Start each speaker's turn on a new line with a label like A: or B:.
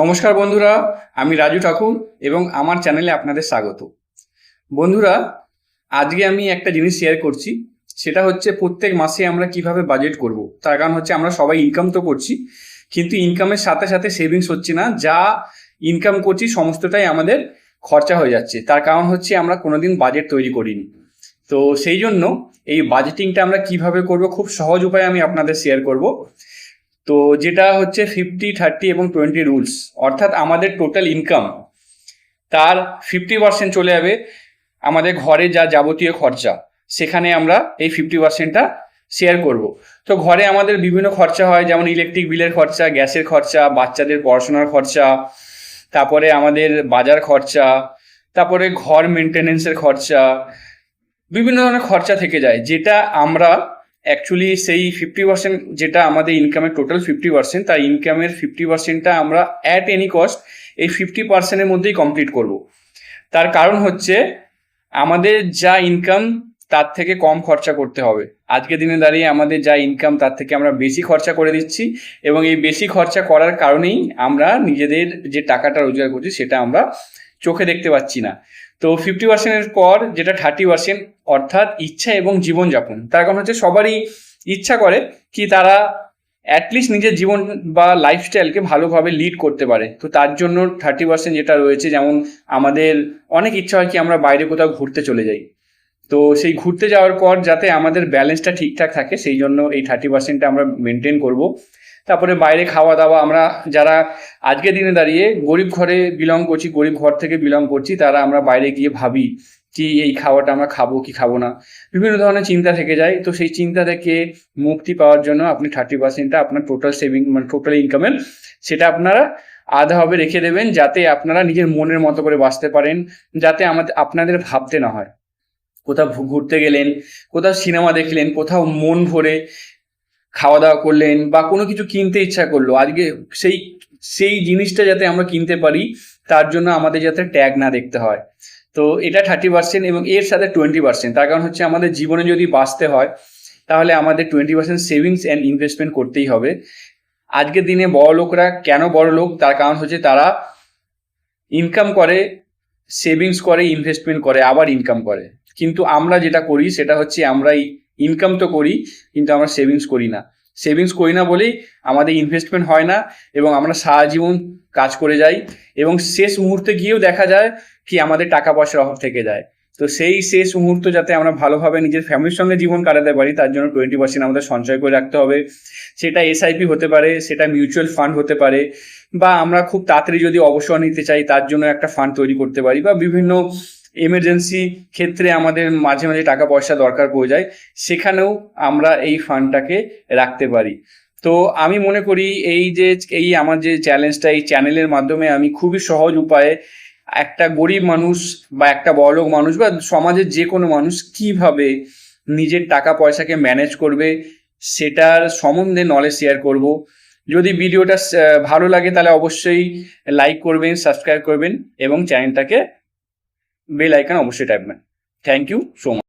A: নমস্কার বন্ধুরা, আমি রাজু ঠাকুর এবং আমার চ্যানেলে আপনাদের স্বাগত। বন্ধুরা, আজকে আমি একটা জিনিস শেয়ার করছি, সেটা হচ্ছে প্রত্যেক মাসে আমরা কীভাবে বাজেট করব। তার কারণ হচ্ছে আমরা সবাই ইনকাম তো করছি, কিন্তু ইনকামের সাথে সাথে সেভিংস হচ্ছে না, যা ইনকাম করছি সমস্তটাই আমাদের খরচা হয়ে যাচ্ছে। তার কারণ হচ্ছে আমরা কোনোদিন বাজেট তৈরি করিনি। তো সেই জন্য এই বাজেটিংটা আমরা কীভাবে করব, খুব সহজ উপায়ে আমি আপনাদের শেয়ার করব। তো যেটা হচ্ছে ফিফটি থার্টি এবং টোয়েন্টি রুলস অর্থাৎ আমাদের টোটাল ইনকাম তার ফিফটি পার্সেন্ট চলে যাবে আমাদের ঘরে যা যাবতীয় খরচা, সেখানে আমরা এই ফিফটি পার্সেন্টটা শেয়ার করব। তো ঘরে আমাদের বিভিন্ন খরচা হয়, যেমন ইলেকট্রিক বিলের খরচা, গ্যাসের খরচা, বাচ্চাদের পড়াশোনার খরচা, তারপরে আমাদের বাজার খরচা, তারপরে ঘর মেনটেনেন্সের খরচা, বিভিন্ন ধরনের খরচা থেকে যায়, যেটা আমরা অ্যাকচুয়ালি সেই ফিফটি পার্সেন্ট যেটা আমাদের ইনকামের টোটাল ফিফটি পার্সেন্ট তার ইনকামের ফিফটি পার্সেন্টটা আমরা অ্যাট এনি কস্ট এই ফিফটি পার্সেন্টের মধ্যেই কমপ্লিট করব। তার কারণ হচ্ছে আমাদের যা ইনকাম তার থেকে কম খরচা করতে হবে। আজকে দিনে দাঁড়িয়ে আমাদের যা ইনকাম তার থেকে আমরা বেশি খরচা করে দিচ্ছি এবং এই বেশি খরচা করার কারণেই আমরা নিজেদের যে টাকাটা রোজগার করছি সেটা আমরা চোখে দেখতে পাচ্ছি না। তো ফিফটি পার্সেন্টের পর যেটা থার্টি পার্সেন্ট অর্থাৎ ইচ্ছা এবং জীবনযাপন। তার কারণ হচ্ছে সবারই ইচ্ছা করে কি তারা অ্যাটলিস্ট নিজের জীবন বা লাইফস্টাইলকে ভালোভাবে লিড করতে পারে। তো তার জন্য থার্টি পার্সেন্ট যেটা রয়েছে, যেমন আমাদের অনেক ইচ্ছা হয় কি আমরা বাইরে কোথাও ঘুরতে চলে যাই। তো সেই ঘুরতে যাওয়ার পর যাতে আমাদের ব্যালেন্সটা ঠিকঠাক থাকে, সেই জন্য এই থার্টি পার্সেন্টটা আমরা মেনটেন করব। তারপরে বাইরে খাওয়া দাওয়া আমরা যারা আজকের দিনে দাঁড়িয়ে গরিব ঘরে বিলং করছি, গরিব ঘর থেকে বিলং করছি, তারা আমরা বাইরে গিয়ে ভাবি কি এই খাওয়াটা আমরা খাব, কি খাব না। বিভিন্ন ধরনের চিন্তা থেকে যায়। তো সেই চিন্তা থেকে মুক্তি পাওয়ার জন্য আপনি থার্টি পার্সেন্টটা আপনার টোটাল সেভিং মানে টোটাল ইনকামের সেটা আপনারা আধা হবে রেখে দেবেন, যাতে আপনারা নিজের মনের মতো করে বাঁচতে পারেন, যাতে আমাদের, আপনাদের ভাবতে না হয়। কোথাও ঘুরতে গেলেন, কোথাও সিনেমা দেখলেন, কোথাও মন ভরে খাওয়া দাওয়া করলেন বা কোনো কিছু কিনতে ইচ্ছা করল, আজকে সেই সেই জিনিসটা যাতে আমরা কিনতে পারি, তার জন্য আমাদের যাতে ট্যাগ না দেখতে হয়। তো এটা থার্টি পার্সেন্ট এবং এর সাথে টোয়েন্টি পার্সেন্ট, তার কারণ হচ্ছে আমাদের জীবনে যদি বাঁচতে হয়, তাহলে আমাদের twenty percent savings and investment করতেই হবে। আজকের দিনে বড় লোকরা কেন বড় লোক? তার কারণ হচ্ছে তারা ইনকাম করে, সেভিংস করে, ইনভেস্টমেন্ট করে, আবার ইনকাম করে। কিন্তু আমরা যেটা করি, সেটা হচ্ছে আমরা ইনকাম তো করি, কিন্তু আমরা সেভিংস করি না। সেভিংস করি না বলেই আমাদের ইনভেস্টমেন্ট হয় না এবং আমরা সারা জীবন কাজ করে যাই এবং শেষ মুহূর্তে গিয়েও দেখা যায় কি আমাদের টাকা পয়সার অভাব থেকে যায়। তো সেই শেষ মুহূর্ত যাতে আমরা ভালোভাবে নিজের ফ্যামিলির সঙ্গে জীবন কাটাতে পারি, তার জন্য টোয়েন্টি পার্সেন্ট আমাদের সঞ্চয় করে রাখতে হবে। সেটা এসআইপি হতে পারে, সেটা মিউচুয়াল ফান্ড হতে পারে, বা আমরা খুব তাড়াতাড়ি যদি অবসর নিতে চাই, তার জন্য একটা ফান্ড তৈরি করতে পারি, বা বিভিন্ন এমার্জেন্সি ক্ষেত্রে আমাদের মাঝে মাঝে টাকা পয়সা দরকার পড়ে যায়, সেখানেও আমরা এই ফান্ডটাকে রাখতে পারি। তো আমি মনে করি এই যে, এই আমার যে চ্যালেঞ্জটা এই চ্যানেলের মাধ্যমে আমি খুবই সহজ উপায়ে একটা গরিব মানুষ বা একটা বড়লোক মানুষ বা সমাজের যে কোনো মানুষ কীভাবে নিজের টাকা পয়সাকে ম্যানেজ করবে, সেটার সম্বন্ধে নলেজ শেয়ার করব। যদি ভিডিওটা ভালো লাগে তাহলে অবশ্যই লাইক করবেন সাবস্ক্রাইব করবেন এবং চ্যানেলটাকে বেল আইকন অবশ্যই টাইপবেন থ্যাংক ইউ সো মাচ